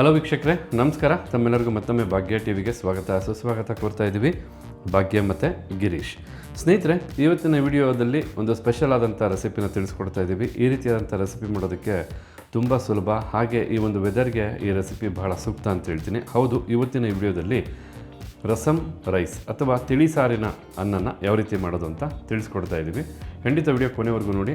Hello ವೀಕ್ಷಕರೇ, ನಮಸ್ಕಾರ. ತಮ್ಮೆಲ್ಲರಿಗೂ ಮತ್ತೊಮ್ಮೆ ಭಾಗ್ಯ ಟಿ ವಿಗೆ ಸ್ವಾಗತ. ಸುಸ್ವಾಗತ ಕೋರ್ತಾ ಇದ್ದೀವಿ. ಭಾಗ್ಯ ಮತ್ತು ಗಿರೀಶ್. ಸ್ನೇಹಿತರೆ, ಇವತ್ತಿನ ವಿಡಿಯೋದಲ್ಲಿ ಒಂದು ಸ್ಪೆಷಲ್ ಆದಂಥ ರೆಸಿಪಿನ ತಿಳಿಸ್ಕೊಡ್ತಾ ಇದ್ದೀವಿ. ಈ ರೀತಿಯಾದಂಥ ರೆಸಿಪಿ ಮಾಡೋದಕ್ಕೆ ತುಂಬ ಸುಲಭ. ಹಾಗೆ ಈ ಒಂದು ವೆದರ್ಗೆ ಈ ರೆಸಿಪಿ ಬಹಳ ಸೂಕ್ತ ಅಂತ ಹೇಳ್ತೀನಿ. ಹೌದು, ಇವತ್ತಿನ ವಿಡಿಯೋದಲ್ಲಿ ರಸಮ್ ರೈಸ್ ಅಥವಾ ತಿಳಿ ಸಾರಿನ ಅನ್ನನ ಯಾವ ರೀತಿ ಮಾಡೋದು ಅಂತ ತಿಳಿಸ್ಕೊಡ್ತಾ ಇದ್ದೀವಿ. ಖಂಡಿತ ವಿಡಿಯೋ ಕೊನೆವರೆಗೂ ನೋಡಿ.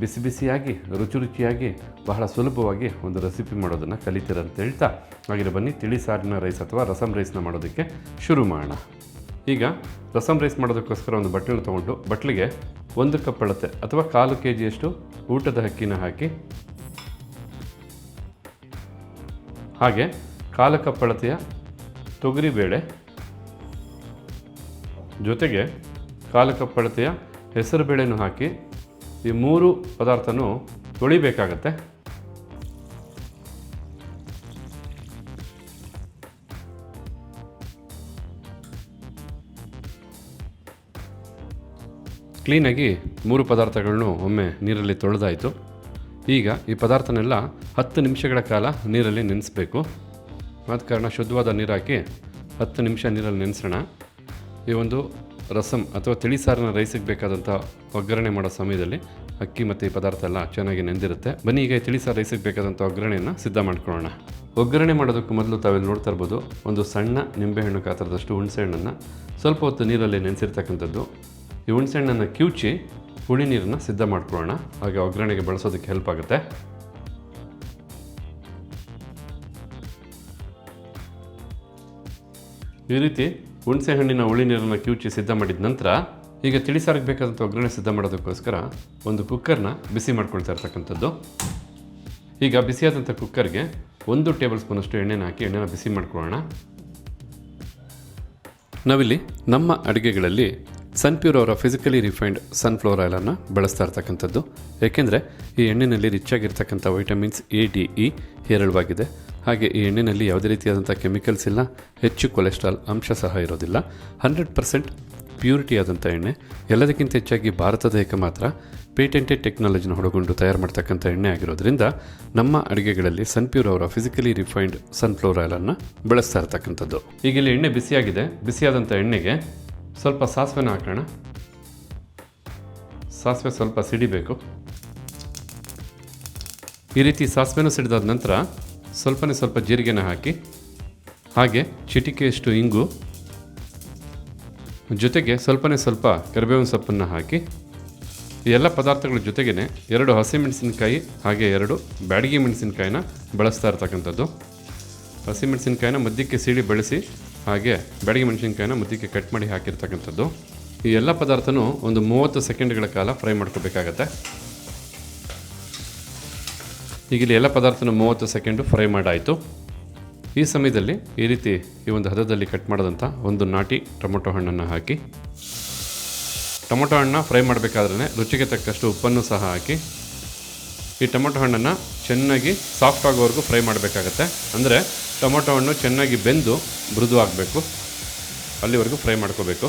ಬಿಸಿ ಬಿಸಿಯಾಗಿ, ರುಚಿ ರುಚಿಯಾಗಿ, ಬಹಳ ಸುಲಭವಾಗಿ ಒಂದು ರೆಸಿಪಿ ಮಾಡೋದನ್ನು ಕಲಿತೀರಂತ ಹೇಳ್ತಾ. ಹಾಗೆ ಬನ್ನಿ ತಿಳಿ ಸಾರಿನ ರೈಸ್ ಅಥವಾ ರಸಮ್ ರೈಸ್ನ ಮಾಡೋದಕ್ಕೆ ಶುರು ಮಾಡೋಣ. ಈಗ ರಸಮ್ ರೈಸ್ ಮಾಡೋದಕ್ಕೋಸ್ಕರ ಒಂದು ಬಟ್ಟೆನ ತೊಗೊಂಡು ಬಟ್ಲಿಗೆ ಒಂದು ಕಪ್ ಅಳತೆ ಅಥವಾ ಕಾಲು ಕೆ ಜಿಯಷ್ಟು ಊಟದ ಹಕ್ಕಿನ ಹಾಕಿ, ಹಾಗೆ ಕಾಲು ಕಪ್ ಅಳತೆಯ ತೊಗರಿಬೇಳೆ ಜೊತೆಗೆ ಕಾಲು ಕಪ್ ಹೆಸರು ಹೆಸರುಬೇಳೆನೂ ಹಾಕಿ ಈ ಮೂರು ಪದಾರ್ಥನೂ ತೊಳಿಬೇಕಾಗತ್ತೆ. ಕ್ಲೀನಾಗಿ ಮೂರು ಪದಾರ್ಥಗಳನ್ನು ಒಮ್ಮೆ ನೀರಲ್ಲಿ ತೊಳೆದಾಯಿತು. ಈಗ ಈ ಪದಾರ್ಥನೆಲ್ಲ ಹತ್ತು ನಿಮಿಷಗಳ ಕಾಲ ನೀರಲ್ಲಿ ನೆನೆಸಬೇಕು. ಆದ ಕಾರಣ ಶುದ್ಧವಾದ ನೀರು ಹಾಕಿ ಹತ್ತು ನಿಮಿಷ ನೀರಲ್ಲಿ ನೆನೆಸೋಣ. ಈ ಒಂದು ರಸಮ್ ಅಥವಾ ತಿಳಿ ಸಾರನ್ನ ರೈಸಿಗೆ ಬೇಕಾದಂಥ ಒಗ್ಗರಣೆ ಮಾಡೋ ಸಮಯದಲ್ಲಿ ಅಕ್ಕಿ ಮತ್ತು ಈ ಪದಾರ್ಥ ಎಲ್ಲ ಚೆನ್ನಾಗಿ ನೆಂದಿರುತ್ತೆ. ಬನ್ನಿ, ಈಗ ತಿಳಿಸಾರು ತಿಳಿ ಸಾರು ರೈಸಿಗೆ ಬೇಕಾದಂಥ ಒಗ್ಗರಣೆಯನ್ನು ಸಿದ್ಧ ಮಾಡ್ಕೊಳ್ಳೋಣ. ಒಗ್ಗರಣೆ ಮಾಡೋದಕ್ಕೂ ಮೊದಲು ತಾವೆಲ್ಲಿ ನೋಡ್ತಾ ಇರ್ಬೋದು, ಒಂದು ಸಣ್ಣ ನಿಂಬೆಹಣ್ಣು ಕಾತರದಷ್ಟು ಹುಣಸೆಹಣ್ಣನ್ನು ಸ್ವಲ್ಪ ಹೊತ್ತು ನೀರಲ್ಲಿ ನೆನೆಸಿರ್ತಕ್ಕಂಥದ್ದು. ಈ ಹುಣಸೆಹಣ್ಣನ್ನು ಕಿವುಚಿ ಹುಳಿ ನೀರನ್ನು ಸಿದ್ಧ ಮಾಡ್ಕೊಳ್ಳೋಣ. ಹಾಗೆ ಒಗ್ಗರಣೆಗೆ ಬಳಸೋದಕ್ಕೆ ಹೆಲ್ಪ್ ಆಗುತ್ತೆ. ಈ ರೀತಿ ಹುಣಸೆ ಹಣ್ಣಿನ ಹುಳಿ ನೀರನ್ನು ಕಿವುಚಿ ಸಿದ್ಧ ಮಾಡಿದ ನಂತರ ಈಗ ತಿಳಿಸಾರಿಗೆ ಬೇಕಾದಂಥ ಒಗ್ಗರಣೆ ಸಿದ್ಧ ಮಾಡೋದಕ್ಕೋಸ್ಕರ ಒಂದು ಕುಕ್ಕರ್ನ ಬಿಸಿ ಮಾಡ್ಕೊಳ್ತಾ ಇರ್ತಕ್ಕಂಥದ್ದು. ಈಗ ಬಿಸಿಯಾದಂಥ ಕುಕ್ಕರ್ಗೆ ಒಂದು ಟೇಬಲ್ ಸ್ಪೂನಷ್ಟು ಎಣ್ಣೆನ ಹಾಕಿ ಎಣ್ಣೆನ ಬಿಸಿ ಮಾಡ್ಕೊಳ್ಳೋಣ. ನಾವಿಲ್ಲಿ ನಮ್ಮ ಅಡುಗೆಗಳಲ್ಲಿ ಸನ್ಪ್ಯೂರ್ ಅವರ ಫಿಸಿಕಲಿ ರಿಫೈನ್ಡ್ ಸನ್ಫ್ಲವರ್ ಆಯಿಲನ್ನು ಬಳಸ್ತಾ ಇರ್ತಕ್ಕಂಥದ್ದು. ಏಕೆಂದರೆ ಈ ಎಣ್ಣೆಯಲ್ಲಿ ರಿಚ್ ಆಗಿರ್ತಕ್ಕಂಥ ವೈಟಮಿನ್ಸ್ ಎ ಡಿ ಇ ಹೇರಳವಾಗಿದೆ. ಹಾಗೆ ಈ ಎಣ್ಣೆಯಲ್ಲಿ ಯಾವುದೇ ರೀತಿಯಾದಂಥ ಕೆಮಿಕಲ್ಸ್ ಇಲ್ಲ, ಹೆಚ್ಚು ಕೊಲೆಸ್ಟ್ರಾಲ್ ಅಂಶ ಸಹ ಇರೋದಿಲ್ಲ. ಹಂಡ್ರೆಡ್ ಪರ್ಸೆಂಟ್ ಪ್ಯೂರಿಟಿ ಆದಂಥ ಎಣ್ಣೆ. ಎಲ್ಲದಕ್ಕಿಂತ ಹೆಚ್ಚಾಗಿ ಭಾರತದ ಏಕ ಮಾತ್ರ. ಪೇಟೆಂಟೆಡ್ ಟೆಕ್ನಾಲಜಿನ ಹೊಡಗೊಂಡು ತಯಾರು ಮಾಡ್ತಕ್ಕಂಥ ಎಣ್ಣೆ ಆಗಿರೋದ್ರಿಂದ ನಮ್ಮ ಅಡುಗೆಗಳಲ್ಲಿ ಸನ್ಪ್ಯೂರ್ ಅವರ ಫಿಸಿಕಲಿ ರಿಫೈನ್ಡ್ ಸನ್ಫ್ಲವರ್ ಆಯಿಲನ್ನು ಬಳಸ್ತಾ ಇರ್ತಕ್ಕಂಥದ್ದು. ಈಗ ಇಲ್ಲಿ ಎಣ್ಣೆ ಬಿಸಿಯಾಗಿದೆ. ಬಿಸಿಯಾದಂಥ ಎಣ್ಣೆಗೆ ಸ್ವಲ್ಪ ಸಾಸಿವೆನ ಹಾಕೋಣ. ಸಾಸಿವೆ ಸ್ವಲ್ಪ ಸಿಡಿಬೇಕು. ಈ ರೀತಿ ಸಾಸಿವೆನೂ ಸಿಡಿದಾದ ನಂತರ ಸ್ವಲ್ಪನೇ ಸ್ವಲ್ಪ ಜೀರಿಗೆನ ಹಾಕಿ, ಹಾಗೆ ಚಿಟಿಕೆಯಷ್ಟು ಇಂಗು, ಜೊತೆಗೆ ಸ್ವಲ್ಪನೇ ಸ್ವಲ್ಪ ಕರಿಬೇವಿನ ಸೊಪ್ಪನ್ನು ಹಾಕಿ ಎಲ್ಲ ಪದಾರ್ಥಗಳ ಜೊತೆಗೇ ಎರಡು ಹಸಿಮೆಣಸಿನಕಾಯಿ ಹಾಗೆ ಎರಡು ಬ್ಯಾಡಗಿ ಮೆಣಸಿನಕಾಯಿನ ಬಳಸ್ತಾ ಇರ್ತಕ್ಕಂಥದ್ದು. ಹಸಿಮೆಣಸಿನಕಾಯಿನ ಮಧ್ಯಕ್ಕೆ ಸೀಳಿ ಬಳಸಿ, ಹಾಗೆ ಬ್ಯಾಡಗಿ ಮೆಣಸಿನಕಾಯಿನ ಮಧ್ಯಕ್ಕೆ ಕಟ್ ಮಾಡಿ ಹಾಕಿರ್ತಕ್ಕಂಥದ್ದು. ಈ ಎಲ್ಲ ಪದಾರ್ಥನೂ ಒಂದು ಮೂವತ್ತು ಸೆಕೆಂಡ್ಗಳ ಕಾಲ ಫ್ರೈ ಮಾಡ್ಕೋಬೇಕಾಗತ್ತೆ. ಈಗ ಇಲ್ಲಿ ಎಲ್ಲ ಪದಾರ್ಥನ ಮೂವತ್ತು ಸೆಕೆಂಡು ಫ್ರೈ ಮಾಡಾಯಿತು. ಈ ಸಮಯದಲ್ಲಿ ಈ ರೀತಿ ಈ ಒಂದು ಹದದಲ್ಲಿ ಕಟ್ ಮಾಡಿದಂಥ ಒಂದು ನಾಟಿ ಟೊಮೊಟೊ ಹಣ್ಣನ್ನು ಹಾಕಿ. ಟೊಮೊಟೊ ಹಣ್ಣನ್ನ ಫ್ರೈ ಮಾಡಬೇಕಾದ್ರೆ ರುಚಿಗೆ ತಕ್ಕಷ್ಟು ಉಪ್ಪನ್ನು ಸಹ ಹಾಕಿ. ಈ ಟೊಮೊಟೊ ಹಣ್ಣನ್ನು ಚೆನ್ನಾಗಿ ಸಾಫ್ಟ್ ಆಗೋವರೆಗೂ ಫ್ರೈ ಮಾಡಬೇಕಾಗತ್ತೆ. ಅಂದರೆ ಟೊಮೊಟೊ ಹಣ್ಣು ಚೆನ್ನಾಗಿ ಬೆಂದು ಮೃದು ಆಗಬೇಕು. ಅಲ್ಲಿವರೆಗೂ ಫ್ರೈ ಮಾಡ್ಕೋಬೇಕು.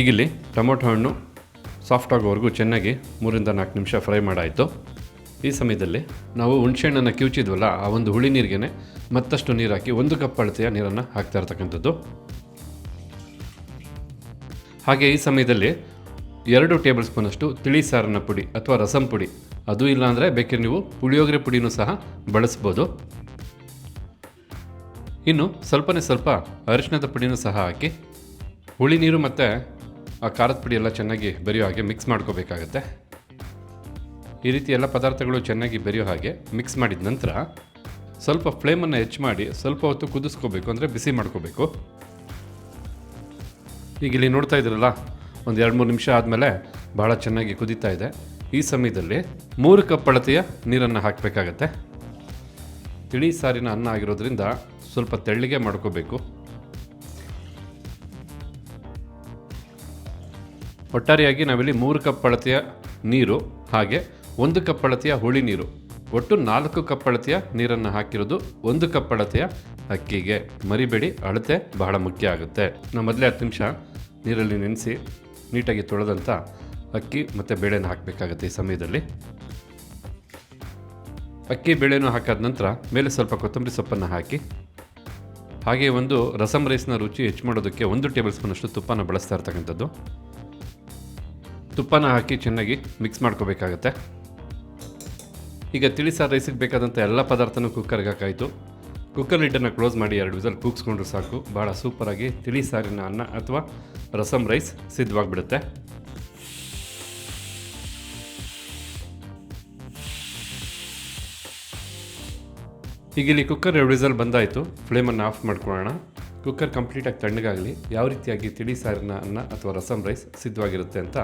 ಈಗಿಲ್ಲಿ ಟೊಮೊಟೊ ಹಣ್ಣು ಸಾಫ್ಟ್ ಆಗೋವರೆಗೂ ಚೆನ್ನಾಗಿ ಮೂರಿಂದ ನಾಲ್ಕು ನಿಮಿಷ ಫ್ರೈ ಮಾಡಾಯಿತು. ಈ ಸಮಯದಲ್ಲಿ ನಾವು ಹುಣಸೆಹಣ್ಣನ್ನು ಕಿವುಚಿದ್ವಲ್ಲ, ಆ ಒಂದು ಹುಳಿ ನೀರಿಗೆ ಮತ್ತಷ್ಟು ನೀರು ಹಾಕಿ ಒಂದು ಕಪ್ ಅಳತೆಯ ನೀರನ್ನು ಹಾಕ್ತಾ ಇರ್ತಕ್ಕಂಥದ್ದು. ಹಾಗೆ ಈ ಸಮಯದಲ್ಲಿ ಎರಡು ಟೇಬಲ್ ಸ್ಪೂನಷ್ಟು ತಿಳಿ ಸಾರಿನ ಪುಡಿ ಅಥವಾ ರಸಂ ಪುಡಿ, ಅದು ಇಲ್ಲಾಂದರೆ ಬೇಕಿದ್ರೆ ನೀವು ಪುಳಿಯೋಗರೆ ಪುಡಿನೂ ಸಹ ಬಳಸ್ಬೋದು. ಇನ್ನು ಸ್ವಲ್ಪನೇ ಸ್ವಲ್ಪ ಅರಿಶಿಣದ ಪುಡಿನೂ ಸಹ ಹಾಕಿ ಹುಳಿ ನೀರು ಮತ್ತು ಆ ಖಾರದ ಪುಡಿ ಎಲ್ಲ ಚೆನ್ನಾಗಿ ಬೆರೆಯೋ ಹಾಗೆ ಮಿಕ್ಸ್ ಮಾಡ್ಕೋಬೇಕಾಗತ್ತೆ. ಈ ರೀತಿ ಎಲ್ಲ ಪದಾರ್ಥಗಳು ಚೆನ್ನಾಗಿ ಬೆರೆಯೋ ಹಾಗೆ ಮಿಕ್ಸ್ ಮಾಡಿದ ನಂತರ ಸ್ವಲ್ಪ ಫ್ಲೇಮನ್ನು ಹೆಚ್ಚು ಮಾಡಿ ಸ್ವಲ್ಪ ಹೊತ್ತು ಕುದಿಸ್ಕೋಬೇಕು ಅಂದರೆ ಬಿಸಿ ಮಾಡ್ಕೋಬೇಕು. ಈಗ ಇಲ್ಲಿ ನೋಡ್ತಾ ಇದ್ದೀರಲ್ಲ, ಒಂದು ಎರಡು ಮೂರು ನಿಮಿಷ ಆದಮೇಲೆ ಭಾಳ ಚೆನ್ನಾಗಿ ಕುದೀತಾ ಇದೆ. ಈ ಸಮಯದಲ್ಲಿ ಮೂರು ಕಪ್ ಅಳತೆಯ ನೀರನ್ನು ಹಾಕಬೇಕಾಗತ್ತೆ. ತಿಳಿ ಸಾರಿನ ಅನ್ನ ಆಗಿರೋದ್ರಿಂದ ಸ್ವಲ್ಪ ತೆಳ್ಳಿಗೆ ಮಾಡ್ಕೋಬೇಕು. ಒಟ್ಟಾರೆಯಾಗಿ ನಾವಿಲ್ಲಿ ಮೂರು ಕಪ್ ಅಳತೆಯ ನೀರು ಹಾಗೆ ಒಂದು ಕಪ್ ಅಳತೆಯ ಹುಳಿ ನೀರು. ಒಟ್ಟು ನಾಲ್ಕು ಕಪ್ ಅಳತೆಯ ನೀರನ್ನು ಹಾಕಿರೋದು ಒಂದು ಕಪ್ ಅಳತೆಯ ಅಕ್ಕಿಗೆ. ಮರಿಬೇಡಿ, ಅಳತೆ ಬಹಳ ಮುಖ್ಯ ಆಗುತ್ತೆ. ನಾವು ಮೊದಲೇ ಹತ್ತು ನಿಮಿಷ ನೀರಲ್ಲಿ ನೆನೆಸಿ ನೀಟಾಗಿ ತೊಳೆದಂಥ ಅಕ್ಕಿ ಮತ್ತು ಬೇಳೆನ ಹಾಕಬೇಕಾಗುತ್ತೆ ಈ ಸಮಯದಲ್ಲಿ. ಅಕ್ಕಿ, ಬೇಳೆನೂ ಹಾಕಾದ ನಂತರ ಮೇಲೆ ಸ್ವಲ್ಪ ಕೊತ್ತಂಬರಿ ಸೊಪ್ಪನ್ನು ಹಾಕಿ, ಹಾಗೆ ಒಂದು ರಸಮ್ ರೈಸ್ನ ರುಚಿ ಹೆಚ್ಚು ಮಾಡೋದಕ್ಕೆ ಒಂದು ಟೇಬಲ್ ಸ್ಪೂನಷ್ಟು ತುಪ್ಪನ ಬಳಸ್ತಾ ಇರ್ತಕ್ಕಂಥದ್ದು. ತುಪ್ಪನ ಹಾಕಿ ಚೆನ್ನಾಗಿ ಮಿಕ್ಸ್ ಮಾಡ್ಕೋಬೇಕಾಗತ್ತೆ. ಈಗ ತಿಳಿಸಾರು ರೈಸಿಗೆ ಬೇಕಾದಂಥ ಎಲ್ಲ ಪದಾರ್ಥನೂ ಕುಕ್ಕರ್ಗೆ ಹಾಕಾಯಿತು. ಕುಕ್ಕರ್ ಲಿಡ್ಡನ್ನು ಕ್ಲೋಸ್ ಮಾಡಿ ಎರಡು ವಿಸಲ್ ಕೂಗ್ಸ್ಕೊಂಡ್ರೆ ಸಾಕು. ಭಾಳ ಸೂಪರಾಗಿ ತಿಳಿ ಸಾರಿನ ಅನ್ನ ಅಥವಾ ರಸಮ್ ರೈಸ್ ಸಿದ್ಧವಾಗಿಬಿಡುತ್ತೆ. ಈಗ ಇಲ್ಲಿ ಕುಕ್ಕರ್ ಎರಡು ವಿಸಲ್ ಬಂದಾಯಿತು. ಫ್ಲೇಮನ್ನು ಆಫ್ ಮಾಡ್ಕೊಳ್ಳೋಣ. ಕುಕ್ಕರ್ ಕಂಪ್ಲೀಟಾಗಿ ತಣ್ಣಗಾಗಲಿ, ಯಾವ ರೀತಿಯಾಗಿ ತಿಳಿ ಸಾರಿನ ಅನ್ನ ಅಥವಾ ರಸಮ್ ರೈಸ್ ಸಿದ್ಧವಾಗಿರುತ್ತೆ ಅಂತ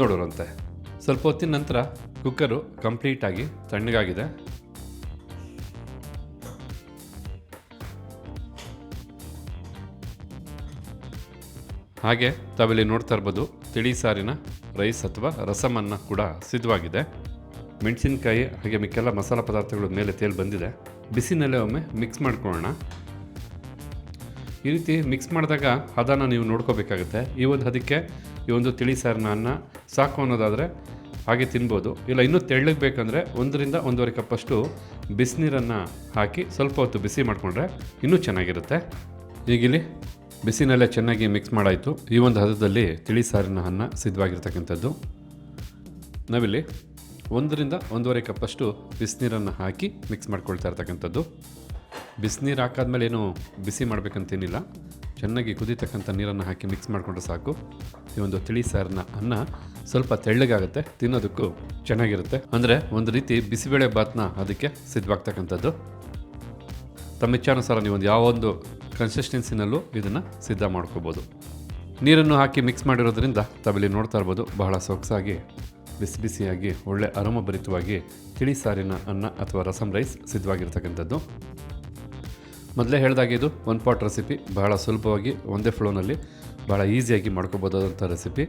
ನೋಡೋರಂತೆ. ಸ್ವಲ್ಪ ಹೊತ್ತಿನ ನಂತರ ಕುಕ್ಕರು ಕಂಪ್ಲೀಟಾಗಿ ತಣ್ಣಗಾಗಿದೆ. ಹಾಗೆ ತಾವಿಲ್ಲಿ ನೋಡ್ತಾ ಇರ್ಬೋದು, ತಿಳಿ ಸಾರಿನ ರೈಸ್ ಅಥವಾ ರಸಮನ್ನ ಕೂಡ ಸಿದ್ಧವಾಗಿದೆ. ಮೆಣಸಿನಕಾಯಿ, ಹಾಗೆ ಮಿಕ್ಕೆಲ್ಲ ಮಸಾಲೆ ಪದಾರ್ಥಗಳು ಮೇಲೆ ತೇಲಿ ಬಂದಿದೆ. ಬಿಸಿನಲ್ಲೇ ಒಮ್ಮೆ ಮಿಕ್ಸ್ ಮಾಡ್ಕೊಳ್ಳೋಣ. ಈ ರೀತಿ ಮಿಕ್ಸ್ ಮಾಡಿದಾಗ ಹದನ ನೀವು ನೋಡ್ಕೋಬೇಕಾಗುತ್ತೆ. ಈ ಒಂದು ಹದಕ್ಕೆ ಈ ಒಂದು ತಿಳಿ ಸಾರಿನ ಅನ್ನ ಸಾಕು ಅನ್ನೋದಾದರೆ ಹಾಗೆ ತಿನ್ಬೋದು. ಇಲ್ಲ, ಇನ್ನೂ ತೆಳ್ಳಗೆ ಬೇಕಂದರೆ ಒಂದರಿಂದ ಒಂದೂವರೆ ಕಪ್ಪಷ್ಟು ಬಿಸಿನೀರನ್ನು ಹಾಕಿ ಸ್ವಲ್ಪ ಹೊತ್ತು ಬಿಸಿ ಮಾಡಿಕೊಂಡ್ರೆ ಇನ್ನೂ ಚೆನ್ನಾಗಿರುತ್ತೆ. ಈಗಿಲ್ಲಿ ಬಿಸಿನಲ್ಲೇ ಚೆನ್ನಾಗಿ ಮಿಕ್ಸ್ ಮಾಡಾಯಿತು. ಈ ಒಂದು ಹದದಲ್ಲಿ ತಿಳಿ ಸಾರಿನ ಅನ್ನ ಸಿದ್ಧವಾಗಿರ್ತಕ್ಕಂಥದ್ದು. ನಾವಿಲ್ಲಿ ಒಂದರಿಂದ ಒಂದೂವರೆ ಕಪ್ಪಷ್ಟು ಬಿಸಿನೀರನ್ನು ಹಾಕಿ ಮಿಕ್ಸ್ ಮಾಡ್ಕೊಳ್ತಾ ಇರ್ತಕ್ಕಂಥದ್ದು. ಬಿಸಿನೀರು ಹಾಕಾದ್ಮೇಲೆ ಏನು ಬಿಸಿ ಮಾಡಬೇಕಂತೇನಿಲ್ಲ. ಚೆನ್ನಾಗಿ ಕುದಿತಕ್ಕಂಥ ನೀರನ್ನು ಹಾಕಿ ಮಿಕ್ಸ್ ಮಾಡಿಕೊಂಡ್ರೆ ಸಾಕು. ಈ ಒಂದು ತಿಳಿ ಸಾರಿನ ಅನ್ನ ಸ್ವಲ್ಪ ತೆಳ್ಳಗಾಗುತ್ತೆ, ತಿನ್ನೋದಕ್ಕೂ ಚೆನ್ನಾಗಿರುತ್ತೆ. ಅಂದರೆ ಒಂದು ರೀತಿ ಬಿಸಿಬೇಳೆ ಬಾತ್ನ ಅದಕ್ಕೆ ಸಿದ್ಧವಾಗ್ತಕ್ಕಂಥದ್ದು. ತಮ್ಮ ಇಚ್ಛಾನುಸಾರ ನೀವು ಒಂದು ಯಾವೊಂದು ಕನ್ಸಿಸ್ಟೆನ್ಸಿನಲ್ಲೂ ಇದನ್ನು ಸಿದ್ಧ ಮಾಡ್ಕೋಬೋದು. ನೀರನ್ನು ಹಾಕಿ ಮಿಕ್ಸ್ ಮಾಡಿರೋದ್ರಿಂದ ತಬಲಿ ನೋಡ್ತಾ ಇರ್ಬೋದು, ಬಹಳ ಸೊಗಸಾಗಿ, ಬಿಸಿ ಬಿಸಿಯಾಗಿ, ಒಳ್ಳೆ ಅರೋಮಭರಿತವಾಗಿ ತಿಳಿ ಸಾರಿನ ಅನ್ನ ಅಥವಾ ರಸಮ್ ರೈಸ್ ಸಿದ್ಧವಾಗಿರ್ತಕ್ಕಂಥದ್ದು. ಮೊದಲೇ ಹೇಳಿದಾಗ ಇದು ಒನ್ ಪಾಟ್ ರೆಸಿಪಿ ಬಹಳ ಸುಲಭವಾಗಿ, ಒಂದೇ ಫ್ಲೋನಲ್ಲಿ ಬಹಳ ಈಸಿಯಾಗಿ ಮಾಡ್ಕೋಬೋದಾದಂಥ ರೆಸಿಪಿ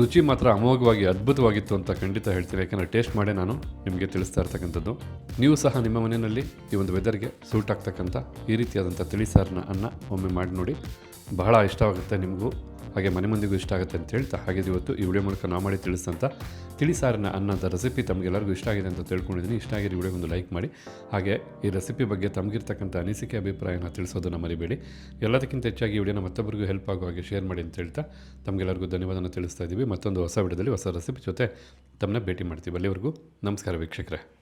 ರುಚಿ ಮಾತ್ರ ಅಮೋಘವಾಗಿ, ಅದ್ಭುತವಾಗಿತ್ತು ಅಂತ ಖಂಡಿತ ಹೇಳ್ತೀನಿ. ಯಾಕಂದರೆ ಟೇಸ್ಟ್ ಮಾಡೇ ನಾನು ನಿಮಗೆ ತಿಳಿಸ್ತಾ ಇರ್ತಕ್ಕಂಥದ್ದು. ನೀವು ಸಹ ನಿಮ್ಮ ಮನೆಯಲ್ಲಿ ಈ ಒಂದು ವೆದರ್ಗೆ ಸೂಟ್ ಆಗ್ತಕ್ಕಂಥ ಈ ರೀತಿಯಾದಂಥ ತಿಳಿಸಾರನ್ನ ಅನ್ನ ಒಮ್ಮೆ ಮಾಡಿ ನೋಡಿ. ಬಹಳ ಇಷ್ಟವಾಗುತ್ತೆ ನಿಮಗೂ. ಹಾಗೆ ಮನೆ ಮಂದಿಗೂ ಇಷ್ಟ ಆಗುತ್ತೆ ಅಂತ ಹೇಳ್ತಾ ಹಾಗೆ ಇವತ್ತು ಈ ವಿಡಿಯೋ ಮೂಲಕ ನಾವು ಮಾಡಿ ತಿಳಿಸಂತ ತಿಳಿ ಸಾರಿನ ಅನ್ನದ ರೆಸಿಪಿ ತಮಗೆಲ್ಲರಿಗೂ ಇಷ್ಟ ಆಗಿದೆ ಅಂತ ತಿಳ್ಕೊಂಡಿದ್ದೀನಿ. ಇಷ್ಟ ಆಗಿದೆ ವಿಡಿಯೋ ಒಂದು ಲೈಕ್ ಮಾಡಿ. ಹಾಗೆ ಈ ರೆಸಿಪಿ ಬಗ್ಗೆ ತಮಗಿರ್ತಕ್ಕಂಥ ಅನಿಸಿಕೆ, ಅಭಿಪ್ರಾಯನ ತಿಳಿಸೋದನ್ನು ಮರಿಬೇಡಿ ಎಲ್ಲದಕ್ಕಿಂತ ಹೆಚ್ಚಾಗಿ ವಿಡಿಯೋನ ಮತ್ತೊಬ್ಬರಿಗೂ ಹೆಲ್ಪ್ ಆಗೋ ಹಾಗೆ ಶೇರ್ ಮಾಡಿ ಅಂತ ಹೇಳ್ತಾ, ತಮಗೆಲ್ಲರಿಗೂ ಧನ್ಯವಾದನ ತಿಳಿಸ್ತಾ ಇದ್ದೀವಿ. ಮತ್ತೊಂದು ಹೊಸ ವಿಡಿಯೋದಲ್ಲಿ ಹೊಸ ರೆಸಿಪಿ ಜೊತೆ ತಮ್ಮನ್ನ ಭೇಟಿ ಮಾಡ್ತೀವಿ. ಅಲ್ಲಿವರೆಗೂ ನಮಸ್ಕಾರ ವೀಕ್ಷಕರೇ.